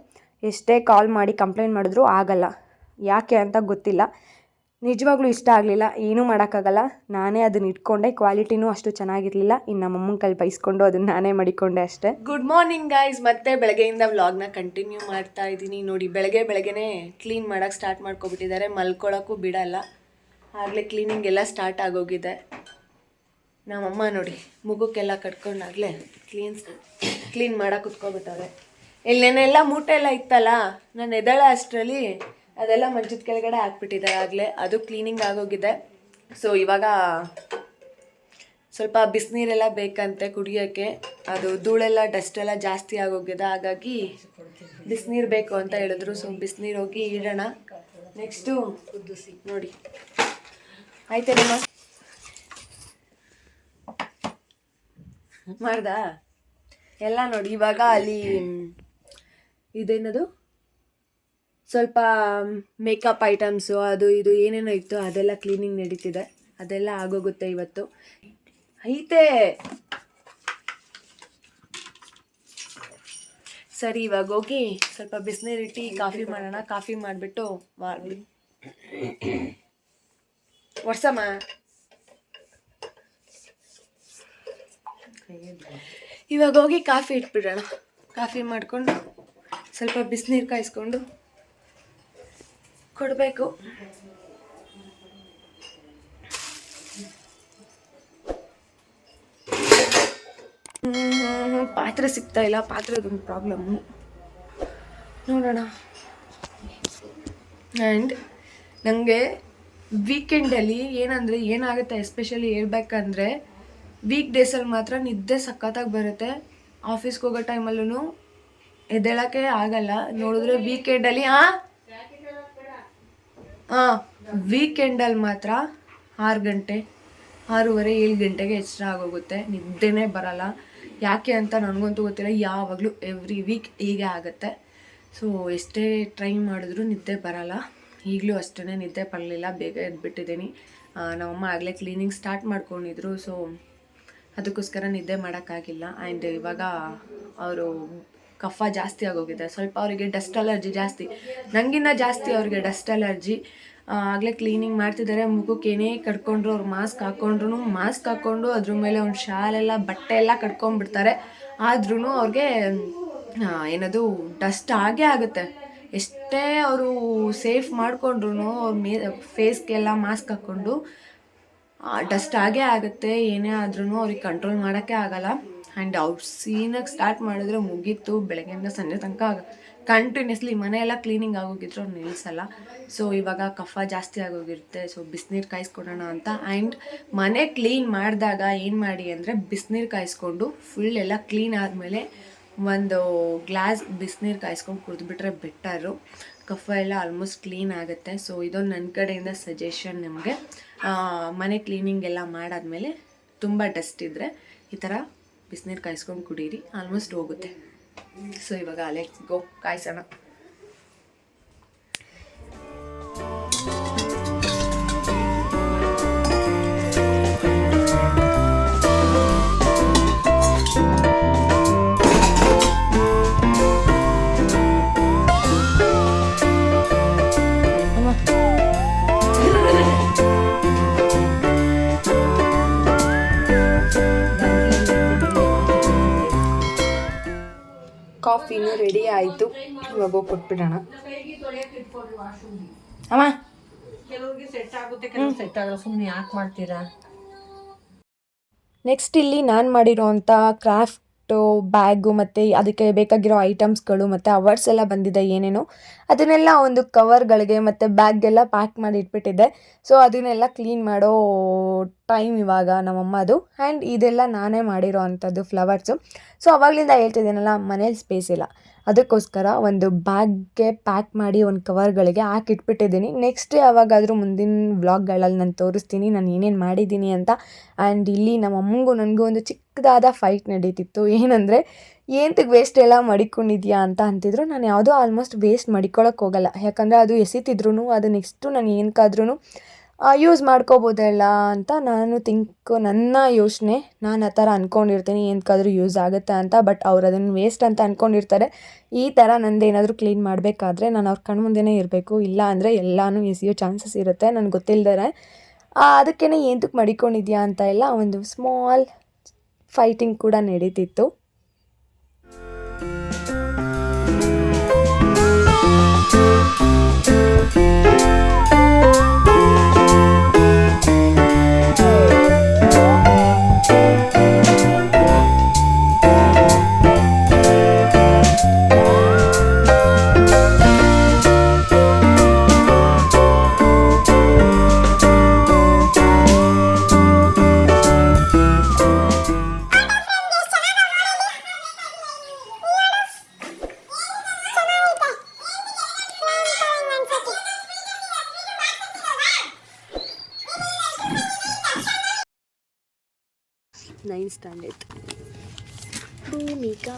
ಎಷ್ಟೇ ಕಾಲ್ ಮಾಡಿ ಕಂಪ್ಲೇಂಟ್ ಮಾಡಿದ್ರು ಆಗಲ್ಲ. ಯಾಕೆ ಅಂತ ಗೊತ್ತಿಲ್ಲ. ನಿಜವಾಗ್ಲೂ ಇಷ್ಟ ಆಗಲಿಲ್ಲ. ಏನೂ ಮಾಡೋಕ್ಕಾಗಲ್ಲ. ನಾನೇ ಅದನ್ನ ಇಟ್ಕೊಂಡೆ. ಕ್ವಾಲಿಟಿನೂ ಅಷ್ಟು ಚೆನ್ನಾಗಿರಲಿಲ್ಲ. ಇನ್ನು ನಮ್ಮಮ್ಮನ ಕೈ ಬೈಸ್ಕೊಂಡು ಅದನ್ನ ನಾನೇ ಮಡಿಕೊಂಡೆ ಅಷ್ಟೇ. ಗುಡ್ ಮಾರ್ನಿಂಗ್ ಗೈಸ್ ಮತ್ತೆ ಬೆಳಗ್ಗೆಯಿಂದ ವ್ಲಾಗ್ನ ಕಂಟಿನ್ಯೂ ಮಾಡ್ತಾ ಇದ್ದೀನಿ. ನೋಡಿ, ಬೆಳಗ್ಗೆ ಬೆಳಗ್ಗೆನೆ ಕ್ಲೀನ್ ಮಾಡೋಕೆ ಸ್ಟಾರ್ಟ್ ಮಾಡ್ಕೊಬಿಟ್ಟಿದ್ದಾರೆ. ಮಲ್ಕೊಳ್ಳೋಕ್ಕೂ ಬಿಡಲ್ಲ. ಆಗಲೇ ಕ್ಲೀನಿಂಗ್ ಎಲ್ಲ ಸ್ಟಾರ್ಟ್ ಆಗೋಗಿದೆ. ನಮ್ಮಮ್ಮ ನೋಡಿ ಮುಗುಕ್ಕೆಲ್ಲ ಕಟ್ಕೊಂಡಾಗಲೇ ಕ್ಲೀನ್ಸ್ ಕ್ಲೀನ್ ಮಾಡೋಕೆ ಕುತ್ಕೊಬಿಟ್ಟವ್ರೆ. ಇಲ್ಲೇನೆಲ್ಲ ಮೂಟೆ ಎಲ್ಲ ಇತ್ತಲ್ಲ? ನಾನು ಎದಳ ಅಷ್ಟರಲ್ಲಿ ಅದೆಲ್ಲ ಮಂಚದ ಕೆಳಗಡೆ ಹಾಕ್ಬಿಟ್ಟಿದ್ದಾರೆ. ಆಗಲೇ ಅದು ಕ್ಲೀನಿಂಗ್ ಆಗೋಗಿದೆ. ಸೊ ಇವಾಗ ಸ್ವಲ್ಪ ಬಿಸಿನೀರೆಲ್ಲ ಬೇಕಂತೆ ಕುಡಿಯೋಕ್ಕೆ. ಅದು ಧೂಳೆಲ್ಲ ಡಸ್ಟ್ ಎಲ್ಲ ಜಾಸ್ತಿ ಆಗೋಗಿದೆ. ಹಾಗಾಗಿ ಬಿಸಿನೀರು ಬೇಕು ಅಂತ ಹೇಳಿದ್ರು. ಸೊ ಬಿಸಿನೀರು ಹೋಗಿ ಇಡೋಣ. ನೆಕ್ಸ್ಟು ನೋಡಿ. ಆಯ್ತೇನಮ್ಮ ಮಾಡ್ದ? ಎಲ್ಲ ನೋಡಿ, ಇವಾಗ ಅಲ್ಲಿ ಇದೇನದು ಸ್ವಲ್ಪ ಮೇಕಪ್ ಐಟಮ್ಸು ಅದು ಇದು ಏನೇನೋ ಇತ್ತು, ಅದೆಲ್ಲ ಕ್ಲೀನಿಂಗ್ ನಡೀತಿದೆ. ಅದೆಲ್ಲ ಆಗೋಗುತ್ತೆ ಇವತ್ತು. ಐತೆ! ಸರಿ, ಇವಾಗ ಹೋಗಿ ಸ್ವಲ್ಪ ಬಿಸಿನೀರು ಇಟ್ಟು ಕಾಫಿ ಮಾಡೋಣ. ಕಾಫಿ ಮಾಡಿಬಿಟ್ಟು ಮಾಡಿ ವರ್ಷಮ್ಮ ಇವಾಗ ಹೋಗಿ ಕಾಫಿ ಇಟ್ಬಿಡೋಣ. ಕಾಫಿ ಮಾಡಿಕೊಂಡು ಸ್ವಲ್ಪ ಬಿಸಿನೀರು ಕಾಯಿಸ್ಕೊಂಡು ಕೊಡಬೇಕು. ಪಾತ್ರೆ ಸಿಗ್ತಾ ಇಲ್ಲ ಪಾತ್ರೆದೊಂದು ಪ್ರಾಬ್ಲಮ್ಮು ನೋಡೋಣ. ಆ್ಯಂಡ್ ನನಗೆ ವೀಕೆಂಡಲ್ಲಿ ಏನಂದರೆ ಏನಾಗುತ್ತೆ ಎಸ್ಪೆಷಲಿ ಹೇಳ್ಬೇಕಂದ್ರೆ ವೀಕ್ ಡೇಸಲ್ಲಿ ಮಾತ್ರ ನಿದ್ದೆ ಸಖತ್ತಾಗಿ ಬರುತ್ತೆ. ಆಫೀಸ್ಗೆ ಹೋಗೋ ಟೈಮಲ್ಲೂ ಎದ್ದೇಳೋಕ್ಕೆ ಆಗಲ್ಲ. ನೋಡಿದ್ರೆ ವೀಕೆಂಡಲ್ಲಿ ಹಾಂ ಹಾಂ ವೀಕೆಂಡಲ್ಲಿ ಮಾತ್ರ ಆರು ಗಂಟೆ, ಆರೂವರೆ, ಏಳು ಗಂಟೆಗೆ ಎಚ್ಚರ ಆಗೋಗುತ್ತೆ. ನಿದ್ದೆನೇ ಬರಲ್ಲ. ಯಾಕೆ ಅಂತ ನನಗಂತೂ ಗೊತ್ತಿಲ್ಲ. ಯಾವಾಗಲೂ ಎವ್ರಿ ವೀಕ್ ಹೀಗೆ ಆಗುತ್ತೆ. ಸೊ ಎಷ್ಟೇ ಟ್ರೈ ಮಾಡಿದ್ರೂ ನಿದ್ದೆ ಬರಲ್ಲ. ಈಗಲೂ ಅಷ್ಟೇ ನಿದ್ದೆ ಬರಲಿಲ್ಲ. ಬೇಗ ಎದ್ಬಿಟ್ಟಿದ್ದೀನಿ. ನಮ್ಮಮ್ಮ ಆಗಲೇ ಕ್ಲೀನಿಂಗ್ ಸ್ಟಾರ್ಟ್ ಮಾಡ್ಕೊಂಡಿದ್ರು. ಸೊ ಅದಕ್ಕೋಸ್ಕರ ನಿದ್ದೆ ಮಾಡೋಕ್ಕಾಗಿಲ್ಲ. ಆ್ಯಂಡ್ ಇವಾಗ ಅವರು ಕಫ ಜಾಸ್ತಿ ಆಗೋಗಿದೆ. ಸ್ವಲ್ಪ ಅವರಿಗೆ ಡಸ್ಟ್ ಅಲರ್ಜಿ ಜಾಸ್ತಿ. ನನಗಿನ್ನ ಜಾಸ್ತಿ ಅವ್ರಿಗೆ ಡಸ್ಟ್ ಅಲರ್ಜಿ. ಆಗಲೇ ಕ್ಲೀನಿಂಗ್ ಮಾಡ್ತಿದ್ದಾರೆ ಮುಖಕ್ಕೆ ಏನೇ ಕಟ್ಕೊಂಡ್ರು ಅವ್ರು ಮಾಸ್ಕ್ ಹಾಕ್ಕೊಂಡ್ರು ಮಾಸ್ಕ್ ಹಾಕ್ಕೊಂಡು ಅದ್ರ ಮೇಲೆ ಒಂದು ಶಾಲೆಲ್ಲ ಬಟ್ಟೆ ಎಲ್ಲ ಕಟ್ಕೊಂಡ್ಬಿಡ್ತಾರೆ ಆದ್ರೂ ಅವ್ರಿಗೆ ಏನದು ಡಸ್ಟ್ ಆಗೇ ಆಗುತ್ತೆ. ಎಷ್ಟೇ ಅವರು ಸೇಫ್ ಮಾಡಿಕೊಂಡ್ರು ಅವ್ರ ಮೇ ಫೇಸ್ಗೆಲ್ಲ ಮಾಸ್ಕ್ ಹಾಕ್ಕೊಂಡು ಡಸ್ಟ್ ಆಗೇ ಆಗುತ್ತೆ. ಏನೇ ಆದ್ರೂ ಅವ್ರಿಗೆ ಕಂಟ್ರೋಲ್ ಮಾಡೋಕ್ಕೆ ಆಗಲ್ಲ. ಆ್ಯಂಡ್ ಅವ್ರು ಸೀನಾಗಿ ಸ್ಟಾರ್ಟ್ ಮಾಡಿದ್ರೆ ಮುಗೀತು, ಬೆಳಗ್ಗೆಯಿಂದ ಸಂಜೆ ತನಕ ಕಂಟಿನ್ಯೂಸ್ಲಿ ಮನೆಯೆಲ್ಲ ಕ್ಲೀನಿಂಗ್ ಆಗೋಗಿದ್ರು ಅವ್ರು ನಿಲ್ಲಿಸಲ್ಲ ಸೊ ಇವಾಗ ಕಫ ಜಾಸ್ತಿ ಆಗೋಗಿರುತ್ತೆ. ಸೊ ಬಿಸಿನೀರು ಕಾಯಿಸ್ಕೊಡೋಣ ಅಂತ. ಆ್ಯಂಡ್ ಮನೆ ಕ್ಲೀನ್ ಮಾಡಿದಾಗ ಏನು ಮಾಡಿ ಅಂದರೆ ಬಿಸಿನೀರು ಕಾಯಿಸ್ಕೊಂಡು ಫುಲ್ ಎಲ್ಲ ಕ್ಲೀನ್ ಆದಮೇಲೆ ಒಂದು ಗ್ಲಾಸ್ ಬಿಸಿನೀರು ಕಾಯಿಸ್ಕೊಂಡು ಕುಡಿದ್ಬಿಟ್ರೆ ಬೆಟರು ಕಫ ಎಲ್ಲ ಆಲ್ಮೋಸ್ಟ್ ಕ್ಲೀನ್ ಆಗುತ್ತೆ. ಸೊ ಇದೊಂದು ನನ್ನ ಕಡೆಯಿಂದ ಸಜೆಷನ್ ನಿಮಗೆ. ಮನೆ ಕ್ಲೀನಿಂಗ್ ಎಲ್ಲ ಮಾಡಾದಮೇಲೆ ತುಂಬ ಡಸ್ಟ್ ಇದ್ದರೆ ಈ ಥರ ಬಿಸಿನೀರು ಕಾಯಿಸ್ಕೊಂಡು ಕುಡೀರಿ ಆಲ್ಮೋಸ್ಟ್ ಹೋಗುತ್ತೆ. ಸೊ ಇವಾಗ ಲೆಟ್ಸ್ ಗೋ ಕಾಯಿಸೋಣ. ಹೋಗಿ ಕೊಟ್ಬಿಡೋಣ. ಅಮ್ಮ. ಕೆಲವ್ರಿಗೆ ಸೆಟ್ ಆಗುತ್ತೆ ಕೆಲವ್ರು ಸೆಟ್ ಆಗಲ್ಲ. ಸುಮ್ಮನೆ ಯಾಕೆ ಮಾಡ್ತೀರಾ? ನೆಕ್ಸ್ಟ್ ಇಲ್ಲಿ ನಾನು ಮಾಡಿರೋವಂಥ ಕ್ರಾಫ್ಟು ಬ್ಯಾಗು ಮತ್ತು ಅದಕ್ಕೆ ಬೇಕಾಗಿರೋ ಐಟಮ್ಸ್ಗಳು ಮತ್ತು ಅವಾರ್ಡ್ಸ್ ಎಲ್ಲ ಬಂದಿದೆ ಏನೇನು. ಅದನ್ನೆಲ್ಲ ಒಂದು ಕವರ್ಗಳಿಗೆ ಮತ್ತು ಬ್ಯಾಗ್ಗೆಲ್ಲ ಪ್ಯಾಕ್ ಮಾಡಿ ಇಟ್ಬಿಟ್ಟಿದ್ದೆ. ಸೊ ಅದನ್ನೆಲ್ಲ ಕ್ಲೀನ್ ಮಾಡೋ ಟೈಮ್ ಇವಾಗ ನಮ್ಮಮ್ಮದು ಆ್ಯಂಡ್ ಇದೆಲ್ಲ ನಾನೇ ಮಾಡಿರೋ ಅಂಥದ್ದು ಫ್ಲವರ್ಸು. ಸೊ ಅವಾಗಲಿಂದ ಹೇಳ್ತಿದ್ದೀನಲ್ಲ ಮನೇಲಿ ಸ್ಪೇಸ್ ಇಲ್ಲ. ಅದಕ್ಕೋಸ್ಕರ ಒಂದು ಬ್ಯಾಗ್ಗೆ ಪ್ಯಾಕ್ ಮಾಡಿ ಒಂದು ಕವರ್ಗಳಿಗೆ ಹಾಕಿಟ್ಬಿಟ್ಟಿದ್ದೀನಿ ನೆಕ್ಸ್ಟ್ ಯಾವಾಗಾದರೂ ಮುಂದಿನ ವ್ಲಾಗ್ಗಳಲ್ಲಿ ನಾನು ತೋರಿಸ್ತೀನಿ, ನಾನು ಏನೇನು ಮಾಡಿದ್ದೀನಿ ಅಂತ. ಆ್ಯಂಡ್ ಇಲ್ಲಿ ನಮ್ಮಮ್ಮಗೂ ನನಗೂ ಒಂದು ಚಿಕ್ಕದಾದ ಫೈಟ್ ನಡೀತಿತ್ತು. ಏನಂದರೆ ಏನಕ್ಕೆ ವೇಸ್ಟ್ ಎಲ್ಲ ಮಡಿಕೊಂಡಿದ್ಯಾ ಅಂತ ಅಂತಿದ್ರು. ನಾನು ಯಾವುದೋ ಆಲ್ಮೋಸ್ಟ್ ವೇಸ್ಟ್ ಮಡಿಕೊಳ್ಳೋಕೆ ಹೋಗಲ್ಲ. ಯಾಕಂದರೆ ಅದು ಎಸಿತಿದ್ರು ಅದು ನೆಕ್ಸ್ಟು ನಾನು ಏನಕ್ಕಾದ್ರೂ ಯೂಸ್ ಮಾಡ್ಕೋಬೋದಲ್ಲ ಅಂತ ನಾನು ಥಿಂಕ್ ನನ್ನ ಯೋಚನೆ, ನಾನು ಆ ಥರ ಅಂದ್ಕೊಂಡಿರ್ತೀನಿ ಏನಕ್ಕಾದ್ರೂ ಯೂಸ್ ಆಗುತ್ತೆ ಅಂತ ಬಟ್ ಅವ್ರು ಅದನ್ನು ವೇಸ್ಟ್ ಅಂತ ಅಂದ್ಕೊಂಡಿರ್ತಾರೆ ಈ ಥರ ನಂದು ಏನಾದರೂ ಕ್ಲೀನ್ ಮಾಡಬೇಕಾದ್ರೆ ನಾನು ಅವ್ರ ಕಣ್ಮುಂದೆನೇ ಇರಬೇಕು. ಇಲ್ಲ ಅಂದರೆ ಎಲ್ಲನೂ ಎಸೆಯೋ ಚಾನ್ಸಸ್ ಇರುತ್ತೆ, ನನಗೆ ಗೊತ್ತಿಲ್ಲದರೆ ಅದಕ್ಕೇ ಏನಕ್ಕೆ ಮಡಿಕೊಂಡಿದ್ಯಾ ಅಂತ ಎಲ್ಲ ಒಂದು ಸ್ಮಾಲ್ ಫೈಟಿಂಗ್ ಕೂಡ ನಡೀತಿತ್ತು. ಸ್ಟ್ಯಾಂಡರ್ಡ್ ಭೂಮಿಕಾ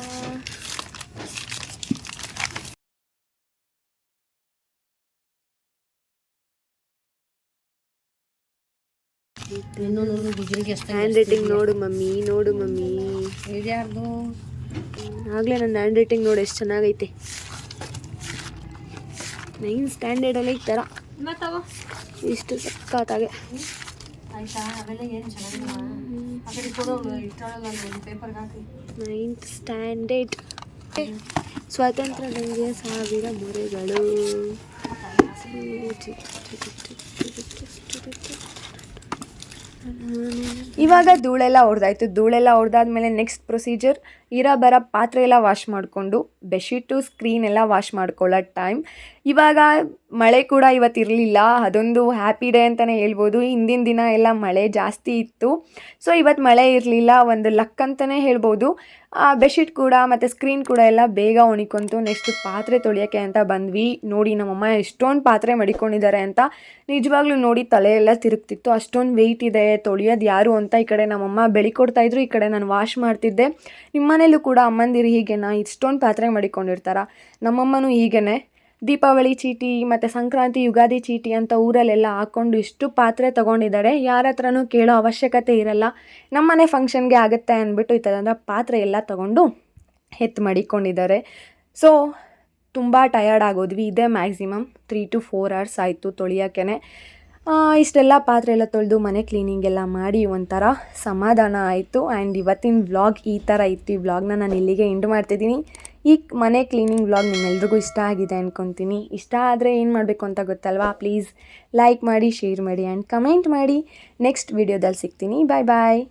ಹ್ಯಾಂಡ್ ರೈಟಿಂಗ್ ನೋಡು ಮಮ್ಮಿ ನೋಡು ಮಮ್ಮಿ. ಇದ್ಯಾರ್ದು? ಆಗಲೇ ನನ್ನ ಹ್ಯಾಂಡ್ ರೈಟಿಂಗ್ ನೋಡು ಎಷ್ಟು ಚೆನ್ನಾಗೈತೆ. ನೈನ್ ಸ್ಟ್ಯಾಂಡರ್ಡಲ್ಲಿ ಈ ಥರ ಮತ್ತವ ಇಷ್ಟು ಸಕ್ಕತ್ತಾಗೆ ಆಯ್ತಾ ಅವೆಲ್ಲ ಏನು ಚೆನ್ನಾಗಿಲ್ಲ ನೈನ್ತ್ ಸ್ಟ್ಯಾಂಡರ್ಡ್ ಸ್ವಾತಂತ್ರ್ಯ ನನಗೆ ಸಾವಿರ ಮೊರೆಗಳು. ಇವಾಗ ಧೂಳೆಲ್ಲ ಹೊಡೆದಾಯ್ತು ಧೂಳೆಲ್ಲ ಹೊಡೆದಾದ್ಮೇಲೆ ನೆಕ್ಸ್ಟ್ ಪ್ರೊಸೀಜರ್ ಇರೋ ಬರೋ ಪಾತ್ರೆ ಎಲ್ಲ ವಾಶ್ ಮಾಡಿಕೊಂಡು ಬೆಡ್ಶೀಟು ಸ್ಕ್ರೀನ್ ಎಲ್ಲ ವಾಶ್ ಮಾಡ್ಕೊಳ್ಳೋ ಟೈಮ್ ಇವಾಗ ಮಳೆ ಕೂಡ ಇವತ್ತು ಇರಲಿಲ್ಲ. ಅದೊಂದು ಹ್ಯಾಪಿ ಡೇ ಅಂತಲೇ ಹೇಳ್ಬೋದು. ಹಿಂದಿನ ದಿನ ಎಲ್ಲ ಮಳೆ ಜಾಸ್ತಿ ಇತ್ತು. ಸೊ ಇವತ್ತು ಮಳೆ ಇರಲಿಲ್ಲ, ಒಂದು ಲಕ್ ಅಂತಲೇ ಹೇಳ್ಬೋದು. ಬೆಡ್ಶೀಟ್ ಕೂಡ ಮತ್ತು ಸ್ಕ್ರೀನ್ ಕೂಡ ಎಲ್ಲ ಬೇಗ ಒಣಿಕೊಂತು. ನೆಕ್ಸ್ಟ್ ಪಾತ್ರೆ ತೊಳೆಯೋಕ್ಕೆ ಅಂತ ಬಂದ್ವಿ. ನೋಡಿ, ನಮ್ಮಮ್ಮ ಎಷ್ಟೊಂದು ಪಾತ್ರೆ ಮಡಿಕೊಂಡಿದ್ದಾರೆ ಅಂತ ನಿಜವಾಗ್ಲೂ ನೋಡಿ ತಲೆ ಎಲ್ಲ ತಿರುಗ್ತಿತ್ತು. ಅಷ್ಟೊಂದು ವೆಯ್ಟ್ ಇದೆ, ತೊಳೆಯೋದು ಯಾರು ಅಂತ ಈ ಕಡೆ ನಮ್ಮಮ್ಮ ಬೆಳಿ ಕೊಡ್ತಾಯಿದ್ರು ಈ ಕಡೆ ನಾನು ವಾಶ್ ಮಾಡ್ತಿದ್ದೆ. ನಿಮ್ಮ ಮನೇಲೂ ಕೂಡ ಅಮ್ಮಂದಿರು ಹೀಗೇನಾ ಇಷ್ಟೊಂದು ಪಾತ್ರೆ ಮಾಡಿಕೊಂಡಿರ್ತಾರ? ನಮ್ಮಮ್ಮನೂ ಹೀಗೇನೆ. ದೀಪಾವಳಿ ಚೀಟಿ ಮತ್ತು ಸಂಕ್ರಾಂತಿ ಯುಗಾದಿ ಚೀಟಿ ಅಂತ ಊರಲ್ಲೆಲ್ಲ ಹಾಕ್ಕೊಂಡು ಇಷ್ಟು ಪಾತ್ರೆ ತೊಗೊಂಡಿದ್ದಾರೆ ಯಾರ ಹತ್ರನೂ ಕೇಳೋ ಅವಶ್ಯಕತೆ ಇರಲ್ಲ. ನಮ್ಮನೆ ಫಂಕ್ಷನ್ಗೆ ಆಗುತ್ತೆ ಅಂದ್ಬಿಟ್ಟು ಈ ಥರದ ಪಾತ್ರೆ ಎಲ್ಲ ತೊಗೊಂಡು ಎತ್ತು ಮಡಿಕೊಂಡಿದ್ದಾರೆ ಸೊ, ತುಂಬ ಟಯರ್ಡ್ ಆಗೋದ್ವಿ. ಇದೇ maximum three to four hours ಆಯಿತು ತೊಳಿಯೋಕ್ಕೆ ಇಷ್ಟೆಲ್ಲ ಪಾತ್ರೆ ಎಲ್ಲ ತೊಳೆದು ಮನೆ ಕ್ಲೀನಿಂಗ್ ಎಲ್ಲ ಮಾಡಿ ಒಂಥರ ಸಮಾಧಾನ ಆಯಿತು. ಆ್ಯಂಡ್ ಇವತ್ತಿನ ವ್ಲಾಗ್ ಈ ಥರ ಇತ್ತು. ಈ ವ್ಲಾಗ್ನ ನಾನು ಇಲ್ಲಿಗೆ ಎಂಡ್ ಮಾಡ್ತಿದ್ದೀನಿ. ಈ ಮನೆ ಕ್ಲೀನಿಂಗ್ ವ್ಲಾಗ್ ನಿಮ್ಮೆಲ್ರಿಗೂ ಇಷ್ಟ ಆಗಿದೆ ಅಂದ್ಕೊತೀನಿ ಇಷ್ಟ ಆದರೆ ಏನು ಮಾಡಬೇಕು ಅಂತ ಗೊತ್ತಲ್ವಾ? ಪ್ಲೀಸ್ ಲೈಕ್ ಮಾಡಿ ಶೇರ್ ಮಾಡಿ ಆ್ಯಂಡ್ ಕಮೆಂಟ್ ಮಾಡಿ. ನೆಕ್ಸ್ಟ್ ವೀಡಿಯೋದಲ್ಲಿ ಸಿಗ್ತೀನಿ. ಬಾಯ್ ಬಾಯ್